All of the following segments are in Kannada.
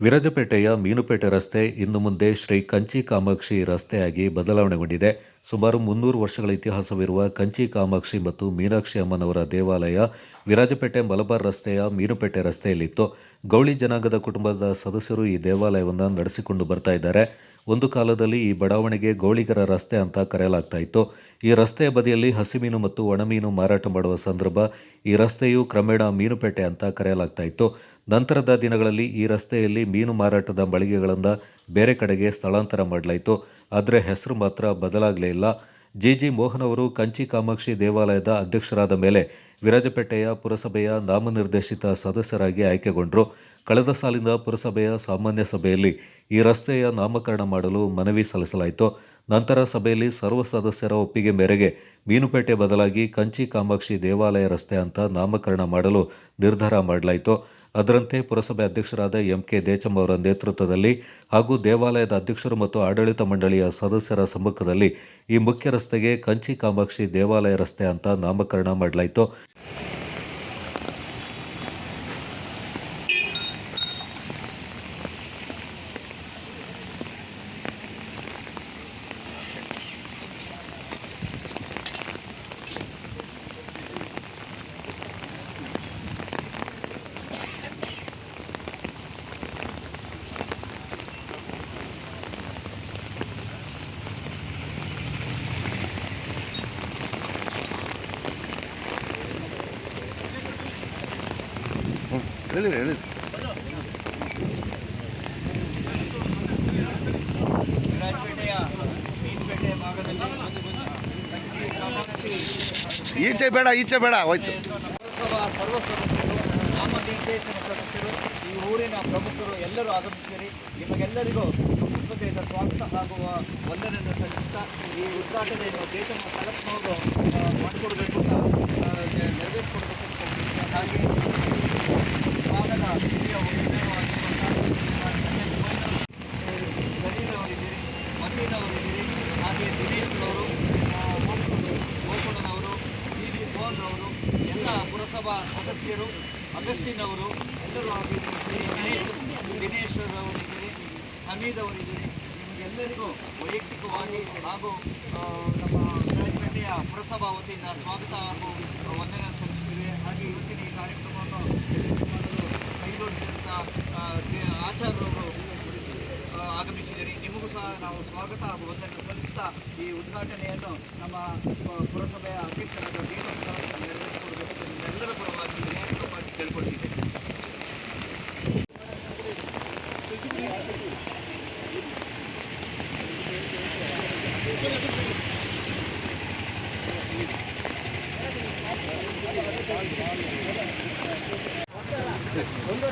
ವಿರಾಜಪೇಟೆಯ ಮೀನುಪೇಟೆ ರಸ್ತೆ ಇನ್ನು ಮುಂದೆ ಶ್ರೀ ಕಂಚಿ ಕಾಮಾಕ್ಷಿ ರಸ್ತೆಯಾಗಿ ಬದಲಾವಣೆಗೊಂಡಿದೆ. ಸುಮಾರು ಮುನ್ನೂರು ವರ್ಷಗಳ ಇತಿಹಾಸವಿರುವ ಕಂಚಿ ಕಾಮಾಕ್ಷಿ ಮತ್ತು ಮೀನಾಕ್ಷಿ ಅಮ್ಮನವರ ದೇವಾಲಯ ವಿರಾಜಪೇಟೆ ಮಲಬಾರ್ ರಸ್ತೆಯ ಮೀನುಪೇಟೆ ರಸ್ತೆಯಲ್ಲಿತ್ತು. ಗೌಳಿ ಜನಾಂಗದ ಕುಟುಂಬದ ಸದಸ್ಯರು ಈ ದೇವಾಲಯವನ್ನು ನಡೆಸಿಕೊಂಡು ಬರ್ತಾ ಇದ್ದಾರೆ. ಒಂದು ಕಾಲದಲ್ಲಿ ಈ ಬಡಾವಣೆಗೆ ಗೋಳಿಗರ ರಸ್ತೆ ಅಂತ ಕರೆಯಲಾಗ್ತಾ ಇತ್ತು. ಈ ರಸ್ತೆಯ ಬದಿಯಲ್ಲಿ ಹಸಿಮೀನು ಮತ್ತು ಒಣಮೀನು ಮಾರಾಟ ಮಾಡುವ ಸಂದರ್ಭ ಈ ರಸ್ತೆಯು ಕ್ರಮೇಣ ಮೀನುಪೇಟೆ ಅಂತ ಕರೆಯಲಾಗ್ತಾ ಇತ್ತು. ನಂತರದ ದಿನಗಳಲ್ಲಿ ಈ ರಸ್ತೆಯಲ್ಲಿ ಮೀನು ಮಾರಾಟದ ಮಳಿಗೆಗಳನ್ನು ಬೇರೆ ಕಡೆಗೆ ಸ್ಥಳಾಂತರ ಮಾಡಲಾಯಿತು. ಆದರೆ ಹೆಸರು ಮಾತ್ರ ಬದಲಾಗಲೇ ಇಲ್ಲ. ಜಿ ಜಿ ಮೋಹನ್ ಅವರು ಕಂಚಿ ಕಾಮಾಕ್ಷಿ ದೇವಾಲಯದ ಅಧ್ಯಕ್ಷರಾದ ಮೇಲೆ ವಿರಾಜಪೇಟೆಯ ಪುರಸಭೆಯ ನಾಮನಿರ್ದೇಶಿತ ಸದಸ್ಯರಾಗಿ ಆಯ್ಕೆಗೊಂಡರು. ಕಳೆದ ಸಾಲಿನ ಪುರಸಭೆಯ ಸಾಮಾನ್ಯ ಸಭೆಯಲ್ಲಿ ಈ ರಸ್ತೆಯ ನಾಮಕರಣ ಮಾಡಲು ಮನವಿ ಸಲ್ಲಿಸಲಾಯಿತು. ನಂತರ ಸಭೆಯಲ್ಲಿ ಸರ್ವ ಸದಸ್ಯರ ಒಪ್ಪಿಗೆ ಮೇರೆಗೆ ಮೀನುಪೇಟೆ ಬದಲಾಗಿ ಕಂಚಿ ಕಾಮಾಕ್ಷಿ ದೇವಾಲಯ ರಸ್ತೆ ಅಂತ ನಾಮಕರಣ ಮಾಡಲು ನಿರ್ಧಾರ ಮಾಡಲಾಯಿತು. ಅದರಂತೆ ಪುರಸಭೆ ಅಧ್ಯಕ್ಷರಾದ ಎಂ ಕೆ ದೇಚಮ್ಮ ಅವರ ನೇತೃತ್ವದಲ್ಲಿ ಹಾಗೂ ದೇವಾಲಯದ ಅಧ್ಯಕ್ಷರು ಮತ್ತು ಆಡಳಿತ ಮಂಡಳಿಯ ಸದಸ್ಯರ ಸಮ್ಮುಖದಲ್ಲಿ ಈ ಮುಖ್ಯ ರಸ್ತೆಗೆ ಕಂಚಿ ಕಾಮಾಕ್ಷಿ ದೇವಾಲಯ ರಸ್ತೆ ಅಂತ ನಾಮಕರಣ ಮಾಡಲಾಯಿತು. ಹೇಳಿರಿ ಹೇಳಿರಿ. ಈಚೆ ಬೇಡ ಈಚೆ ಬೇಡ ಹೋಯ್ತು. ಈ ಊರಿನ ಪ್ರಮುಖರು ಎಲ್ಲರೂ ಆಗಮಿಸಿರಿ ನಿಮಗೆಲ್ಲರಿಗೂ ಹೃದಯದ ಸ್ವಾಗತ. ಹಾಗೂ ವಂದನೆಯನ್ನು ಸಲ್ಲಿಸ್ತಾ ಈ ಉದ್ಘಾಟನೆಯನ್ನು ದೇಶದ ಕಲೆಕ್ಟ್ನವರು ಮಾಡಿಕೊಡಬೇಕು ಅಂತ ಆ, ನೆ- ಅಂತ ಹಾಗೆ ಪುರಸಭಾ ಸದಸ್ಯರು ಅಗಸ್ಟಿನ್ ಅವರು ಎಲ್ಲರೂ ಆಗಿದ್ದಾರೆ ದಿನೇಶ್ ದಿನೇಶ್ ಅವರಿದ್ದೀರಿ, ಹಮೀದ್ ಅವರಿದ್ದಾರೆ, ನಿಮಗೆಲ್ಲರಿಗೂ ವೈಯಕ್ತಿಕವಾಗಿ ಹಾಗೂ ನಮ್ಮ ವಿರಾಜಪೇಟೆಯ ಪುರಸಭಾ ವತಿಯಿಂದ ಸ್ವಾಗತ ಹಾಗೂ ವಂದನೆ ಸಲ್ಲಿಸ್ತೀವಿ ಹಾಗೆ ಇವತ್ತಿನ ಈ ಕಾರ್ಯಕ್ರಮವನ್ನು ಮಾಡಲು ಕೈಗೊಂಡಿರುವಂಥ ಆಚಾರ್ಯವರು ಆಗಮಿಸಿದರೆ ನಿಮಗೂ ಸಹ ನಾವು ಸ್ವಾಗತ ಹಾಗೂ ವಂದನೆ ಸಲ್ಲಿಸ್ತಾ ಈ ಉದ್ಘಾಟನೆಯನ್ನು ನಮ್ಮ ಪುರಸಭೆಯ ಅಧ್ಯಕ್ಷರಾದ தொந்தரப்படம் பார்த்து கேள்விப்பட்டிருக்கேன் ஒன்று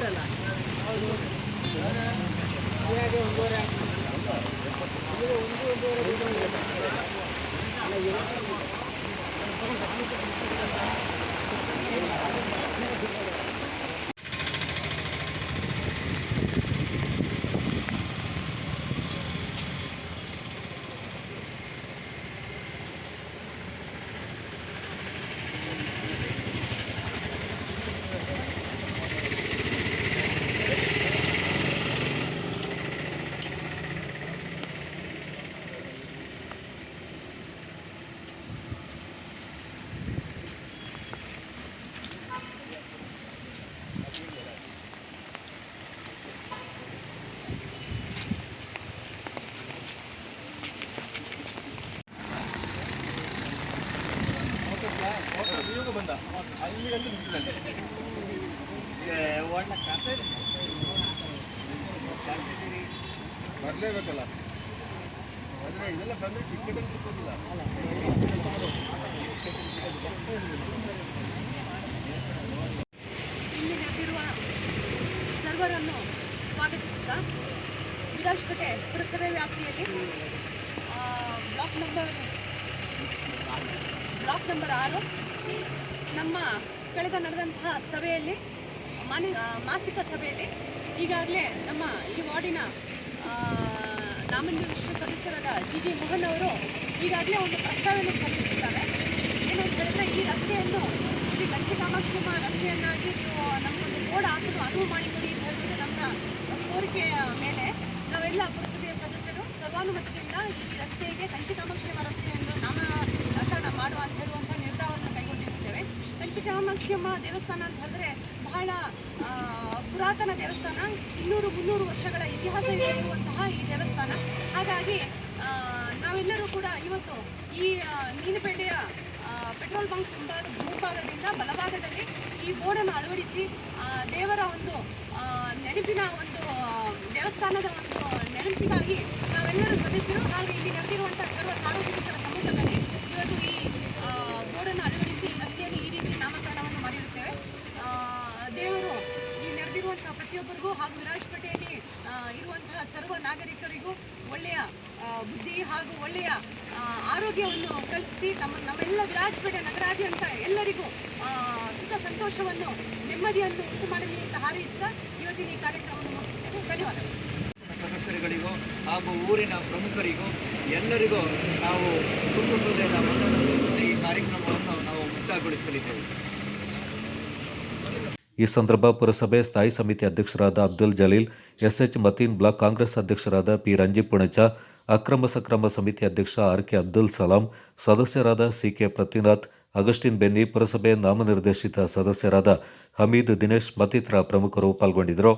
ஒன்று ಬರಲೇಬೇಕಲ್ಲ? ಅಂದ್ರೆ ಇದೆಲ್ಲ ಬಂದರೆ ಟಿಕೆಟ್ ಸಿಕ್ಕೋದಿಲ್ಲ. ಇಲ್ಲಿ ನೆರೆದಿರುವ ಸರ್ವರನ್ನು ಸ್ವಾಗತಿಸುತ್ತಾ ವಿರಾಜ್ಪೇಟೆ ಪುರಸಭೆ ವ್ಯಾಪ್ತಿಯಲ್ಲಿ ಬ್ಲಾಕ್ ನಂಬರ್ ಬ್ಲಾಕ್ ನಂಬರ್ ಆರು. ನಮ್ಮ ಕಳೆದ ನಡೆದಂತಹ ಸಭೆಯಲ್ಲಿ, ಮಾನಿ ಮಾಸಿಕ ಸಭೆಯಲ್ಲಿ ಈಗಾಗಲೇ ನಮ್ಮ ಈ ವಾರ್ಡಿನ ನಾಮನಿರ್ದಿಷ್ಟ ಸದಸ್ಯರಾದ ಜಿ ಜಿ ಮೋಹನ್ ಅವರು ಈಗಾಗಲೇ ಒಂದು ಪ್ರಸ್ತಾವನೆ ಸಲ್ಲಿಸಿದ್ದಾರೆ ಏನು ಅಂತ ಹೇಳಿದ್ರೆ ಈ ರಸ್ತೆಯನ್ನು ಶ್ರೀ ಕಂಚಿ ಕಾಮಾಕ್ಷಮ್ಮ ರಸ್ತೆಯನ್ನಾಗಿ ನೀವು ನಮಗೊಂದು ಬೋರ್ಡ್ ಹಾಕಿದ್ರು ಅದು ಮಾಡಿಕೊಡಿ ಅಂತ ಹೇಳ್ಬಿಟ್ಟು ನಮ್ಮ ಕೋರಿಕೆ ಎಲ್ಲ ಪುರಸಭೆಯ ಸದಸ್ಯರು ಸರ್ವಾನುಮತದಿಂದ ಈ ರಸ್ತೆಗೆ ಕಂಚಿ ಕಾಮಾಕ್ಷಿಯಮ್ಮ ರಸ್ತೆಯನ್ನು ನಾಮಕರಣ ಮಾಡುವ ಅಂತ ಹೇಳುವಂಥ ನಿರ್ಧಾರವನ್ನು ಕೈಗೊಂಡಿರುತ್ತೇವೆ ಕಂಚಿ ಕಾಮಾಕ್ಷಿಯಮ್ಮ ದೇವಸ್ಥಾನ ಅಂತ ಹೇಳಿದ್ರೆ ಬಹಳ ಪುರಾತನ ದೇವಸ್ಥಾನ, ಇನ್ನೂರು ಮುನ್ನೂರು ವರ್ಷಗಳ ಇತಿಹಾಸ ಇರುವಂತಹ ಈ ದೇವಸ್ಥಾನ. ಹಾಗಾಗಿ ನಾವೆಲ್ಲರೂ ಕೂಡ ಇವತ್ತು ಈ ಮೀನುಪೇಟೆಯ ಪೆಟ್ರೋಲ್ ಬಂಕ್ ಮುಂಭಾಗ, ಮುಂಭಾಗದಿಂದ ಬಲಭಾಗದಲ್ಲಿ ಈ ಬೋರ್ಡನ್ನು ಅಳವಡಿಸಿ ದೇವರ ಒಂದು ನೆನಪಿನ ಒಂದು ದೇವಸ್ಥಾನದ ಒಂದು ನೆನಪಿಗಾಗಿ ನಾವೆಲ್ಲರೂ ಸದಸ್ಯರು, ಹಾಗೆ ಇಲ್ಲಿ ನಡೆದಿರುವಂಥ ಸರ್ವ ಸಾರ್ವಜನಿಕರ ಸಮ್ಮುಖದಲ್ಲಿ ಇವತ್ತು ಈ ಆ, ಬೋರ್ಡನ್ನು ಅಳವಡಿಸಿ ಈ ರಸ್ತೆಯನ್ನು ಈ ರೀತಿ ನಾಮಕರಣವನ್ನು ಮಾಡಿರುತ್ತೇವೆ ಆ, ದೇವರು ಈ ನಡೆದಿರುವಂತಹ ಪ್ರತಿಯೊಬ್ಬರಿಗೂ ಹಾಗೂ ವಿರಾಜಪೇಟೆಯಲ್ಲಿ ಇರುವಂತಹ ಸರ್ವ ನಾಗರಿಕರಿಗೂ ಒಳ್ಳೆಯ ಬುದ್ಧಿ ಹಾಗೂ ಒಳ್ಳೆಯ ಆರೋಗ್ಯವನ್ನು ಕಲ್ಪಿಸಿ ನಮ್ಮ, ನಮ್ಮೆಲ್ಲ ವಿರಾಜಪೇಟೆ ನಗರಾದ್ಯಂತ ಎಲ್ಲರಿಗೂ ಸುಖ ಸಂತೋಷವನ್ನು, ನೆಮ್ಮದಿಯನ್ನು ಉಂಟು ಮಾಡಲಿ ಅಂತ ಹಾರೈಸಿದ ಇವತ್ತಿನ ಈ ಕಾರ್ಯಕ್ರಮವನ್ನು ಮುಗಿಸುತ್ತೇನೆ. ಧನ್ಯವಾದಗಳು. ಸದಸ್ಯರುಗಳಿಗೂ ಹಾಗೂ ಊರಿನ ಪ್ರಮುಖರಿಗೂ ಎಲ್ಲರಿಗೂ ನಾವು ಕುಟುಂಬದಿಂದ ಈ ಕಾರ್ಯಕ್ರಮವನ್ನು ನಾವು ಮುಕ್ತಾಯಗೊಳಿಸಲಿದ್ದೇವೆ. ಈ ಸಂದರ್ಭ ಪುರಸಭೆ ಸ್ಥಾಯಿ ಸಮಿತಿ ಅಧ್ಯಕ್ಷರಾದ Abdul Jaleel, S H Mateen block Congress ಅಧ್ಯಕ್ಷರಾದ ಪಿ ರಂಜಿ ಪುಣಚ ಅಕ್ರಮ ಸಕ್ರಮ ಸಮಿತಿ ಅಧ್ಯಕ್ಷ ಆರ್ ಕೆ ಅಬ್ದುಲ್ ಸಲಾಂ, ಸದಸ್ಯರಾದ ಸಿ ಕೆ ಪ್ರತಿನಾಥ್, ಅಗಸ್ಟಿನ್ ಬೆನ್ನಿ ಪುರಸಭೆ ನಾಮನಿರ್ದೇಶಿತ ಸದಸ್ಯರಾದ ಹಮೀದ್ ದಿನೇಶ್ ಮತ್ತಿತರ ಪ್ರಮುಖರು ಪಾಲ್ಗೊಂಡಿದ್ದರು.